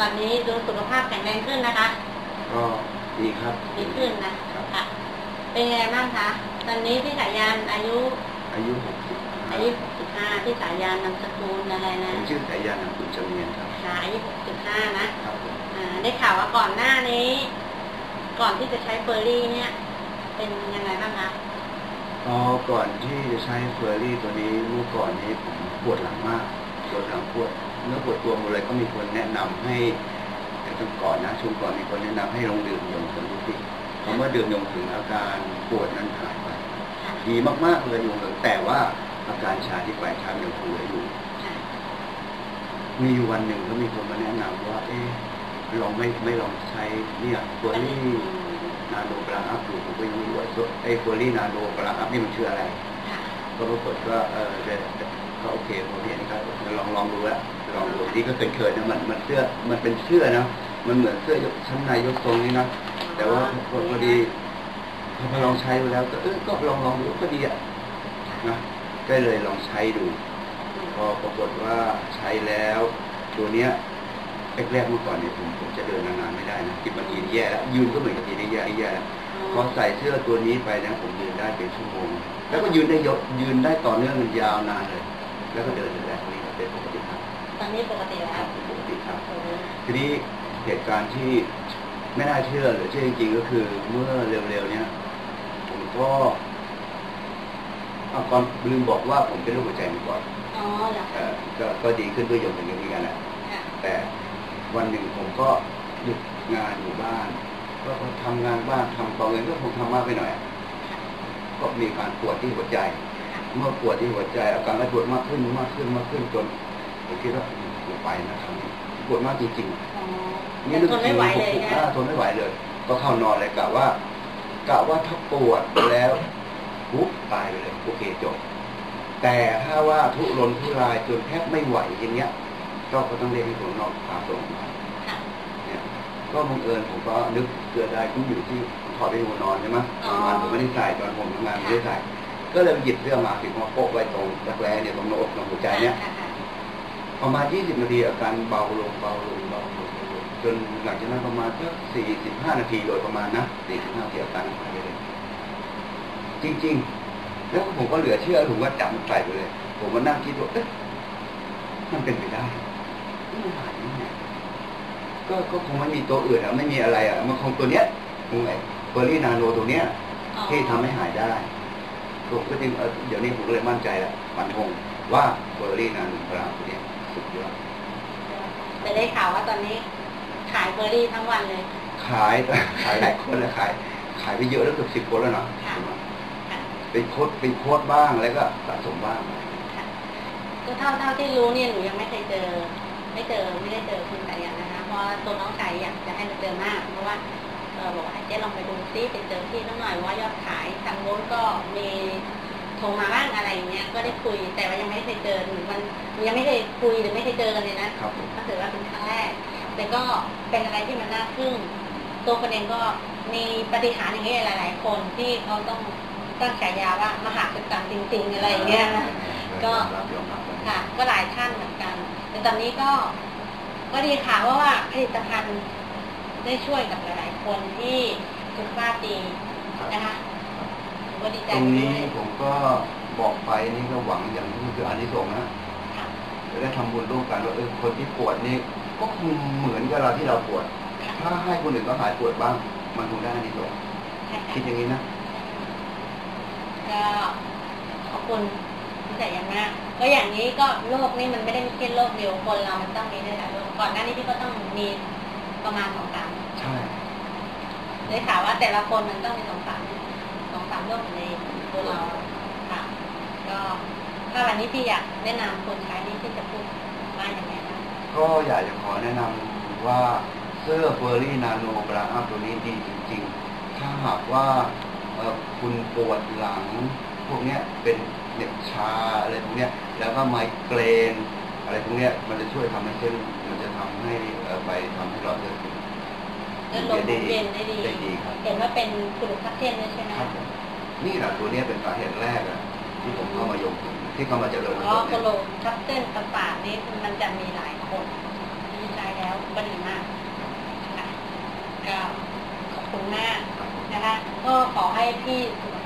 ตอนนี้ดูสุขภาพแข็งแรงขึ้นนะคะ ก็ดีครับ ดีขึ้นนะครับค่ะเป็นไงบ้างคะ ตอนนี้พี่สายันอายุ อายุหกสิบอายุ65พี่สายันนามสกุลอะไรผนะมชื่อสายยานนามคุณจำเนียนครับค่ะอายุ65นะครับผมอ่าได้ข่าวว่าก่อนหน้านี้ ก่อนที่จะใช้เฟอร์รี่เนี่ย เป็นยังไงบ้างคะอ๋อก่อนที่จะใช้เฟอร์รี่ตัวนี้เมื่อก่อนนี้ผมปวดหลังมากปวดหลังปวด เนื้อปวดตัวหมดเลยก็มีคนแนะนำให้แต่ตอนก่อนนะช่วงก่อนมีคนแนะนำให้ลองดื่มยงถึงดูสิคำว่าดื่มยงถึงอาการปวดนั้นหายไปค่ะดีมากๆเลยยงถึงแต่ว่าอาการชาที่ปลายเท้ายังคงเหลืออยู่ค่ะมีอยู่วันหนึ่งก็มีคนมาแนะนำว่าเอ๊ะลองไม่ไม่ลองใช้เนี่ยตัวนี้นาโนปลาอัพดูผมก็ยังไม่รู้ว่าตัวไอ้ตัวนี้นาโนปลาอัพนี่มันชื่ออะไรค่ะก็ปรากฏว่าเออเดี๋ยว ก็โอเคผมเห็นครับลองลองดูแล้วลองดูที่ก็เขินๆนะมันมันเสื้อมันเป็นเสื้อนะมันเหมือนเสื้อยกชั้นในยกทรงนี้นะแต่ว่าพอพอดีพอมาลองใช้ดูแล้ว ก็เออก็ลองลองดูก็ดีอะนะก็เลยลองใช้ดู พอปรากฏว่าใช้แล้ว ตัวเนี้ยแรกๆเมื่อก่อนเนี่ยผมผมจะเดินนานๆไม่ได้นะกินบางทีนแย่แล้วยืนก็เหมือนกับทีนี่แย่แย่พอใส่เสื้อตัวนี้ไปนะผมยืนได้เป็นชั่วโมง แล้วก็ยืนได้ยกยืนได้ต่อเนื่องมันยาวนานเลย แล้วก็เดินได้นี่ก็เป็นปกติครับตอนนี้ปกติคแล้รัวบเป็นปกติครับโอ้โหทีนี้เหตุการณ์ที่ไม่น่าเชื่อหรือเชื่อจริงๆก็คือเมื่อเร็วๆเนี้ยผมก็อะก่อนลืมบอกว่าผมเป็นโรคหัวใจมาก่อนอ๋อเหรอเอ่อก็ก็ดีขึ้นด้วยยมอย่างนี้เหมือนกันแหละค่ะแต่วันหนึ่งผมก็หยุดงานอยู่บ้าน ก็ทำงานบ้านทำกองเงินก็คงทำมากไปหน่อยอะก็มีการปวดที่หัวใจ เมื่อปวดที่หัวใจอาการก็ปวดมากขึ้นมากขึ้นมากขึ้นจนผมคิดว่าผมไปนะครับปวดมากจริงๆอ๋อนี่แต่ทนไม่ไหวเลยนึกนะถึงอ่าทนไม่ไหวเลย ก็เข้านอนเลยกะว่ากะว่าถ้าปวดแล้วปุ๊บตายไปเลยโอเคจบแต่ถ้าว่าทุรนทุรายจนแทบไม่ไหวอย่างเงี้ย ก็ก็ต้องเรียกให้คนนอกพาส่งมาค่ะเนี่ยก็บังเอิญผมก็นึกเกิดได้ผมอยู่ที่ผมถอดไปหัวนอนใช่ไหมตอนวันผมไม่ได้ใส่ตอนผมทำงานไม่ได้ใส่ ก็เลยหยิบเสื้อมาถึงมาโปะไว้ตรงรักแร้เนี่ยตรงหน้าอกตรงหัวใจเนี่ยค่ะค่ะประมาณ 20 นาทีอาการเบาลงเบาลงเบาลงเบาลงจนหลังจากนั้นประมาณสัก45 นาทีโดยประมาณนะ45นาทีอาการหายไปเลยจริง ๆ แล้วผมก็เหลือเชื่อผมก็จับมันใส่ไปเลย ผมก็นั่งคิดว่าเอ๊ะมันเป็นไปได้มันหายได้ไงก็ก็คงไม่มีตัวอื่นอะไม่มีอะไรอะมันคงตัวเนี้ยคงไอ้เบอร์รี่นาโนตัวเนี้ยอ๋อที่ทำให้หายได้ ผมก็จึงเออเดี๋ยวนี้ผมก็เลยมั่นใจแล้วฟันธงว่าเบอร์รี่นาโนพลาตัวเนี้ยสุดยอดแต่ได้ข่าวว่าตอนนี้ ขายเฟอร์รี่ทั้งวันเลย ขายขายหลายคนแล้วขาย ขายไปเยอะแล้วเกือบสิบคนแล้วเนาะค่ะค่ะเป็นโค้ดเป็นโค้ดบ้างแล้วก็สะสมบ้างค่ะก็เท่าเท่าที่รู้เนี่ยหนูยังไม่เคยเจอ ไม่เจอไม่ได้เจอคุณสายันนะคะเพราะว่าตัวน้องชายอยากจะให้มาเจอมากเพราะว่าเออบอกว่าให้เจ๊ลองไปดูซิไปเจอที่น้องหน่อยว่ายอดขายทางโน้นก็มีโทรมาบ้างอะไรอย่างเงี้ยก็ได้คุยแต่ว่ายังไม่เคยเจอหนูมันหนูยังไม่เคยคุยหรือไม่เคยเจอกันเลยนะครับผมก็ถือว่าเป็นครั้งแรกแต่ก็เป็นอะไรที่มันน่าทึ่งตัวคนเองก็มีปฏิหารย์อย่างเงี้ยหลาย ๆ คนที่เขาต้องตั้งฉายาว่ามหาจักรจริง ๆ อะไรอย่างเงี้ยนะก็รับยอมรับเลยค่ะก็หลายท่านเหมือนกันแต่ตอนนี้ก็ก็ดีค่ะเพราะว่าผลิตภัณฑ์ ได้ช่วยกับหลายๆคนที่สุขภาพดีนะคะหนูก็ดีใจตรงไปด้นี้วยผมก็บอกไปนี่ก็หวังอย่างที่คืออานิสงส์นะค่ะจะได้ทำบุญร่วมกันว่าเออคนที่ปวดนี่ก็คงเหมือนกับเราที่เราปวดค่ะถ้าให้คนอื่นก็หายปวดบ้าง มันคงได้อานิสงส์ใช่ค่ะคิดอย่างนี้นะก็ขอบคุณที่ใส่ยังมากก็อย่างนี้ก็โรคนี้มันไม่ได้มีแค่โรคเดียวคนเรามันต้องมีได้หลายโรคก่อนหน้านี้พี่ก็ต้องมีประมาณสองสาม ใช่ ได้ข่าวว่าแต่ละคนมันต้องมีสองสามสองสามโรคอยู่ในตัวเราค่ะ ก็ถ้าวันนี้พี่อยากแนะนำคนใช้นี่ที่จะพูดว่าอย่างไรบ้างก็อยากจะขอแนะนำว่าเสื้อเฟอร์รี่นาโนบราอัพตัวนี้ดีจริง ๆ ถ้าหากว่าคุณปวดหลัง พวกเนี้ยเป็นเหน็บชาอะไรพวกเนี้ยแล้วก็ไมเกรนอะไรพวกเนี้ยมันจะช่วยทำให้เส้นมันจะทำให้อ่อไปทำให้เราเลือด แล้วลมเย็นได้ดี เห็นว่าเป็นกลุ่มทับเทนใช่ไหมนี่แหละตัวนี้เป็นสาเหตุแรกอะที่ผมเข้ามายกที่เข้ามาเจริญอ๋อกระโหลกทับเส้นต่างๆนี้มันจะมีหลายคนดีใจแล้วก็ดีมากก็ขอบคุณมากนะคะก็ขอให้พี่สุข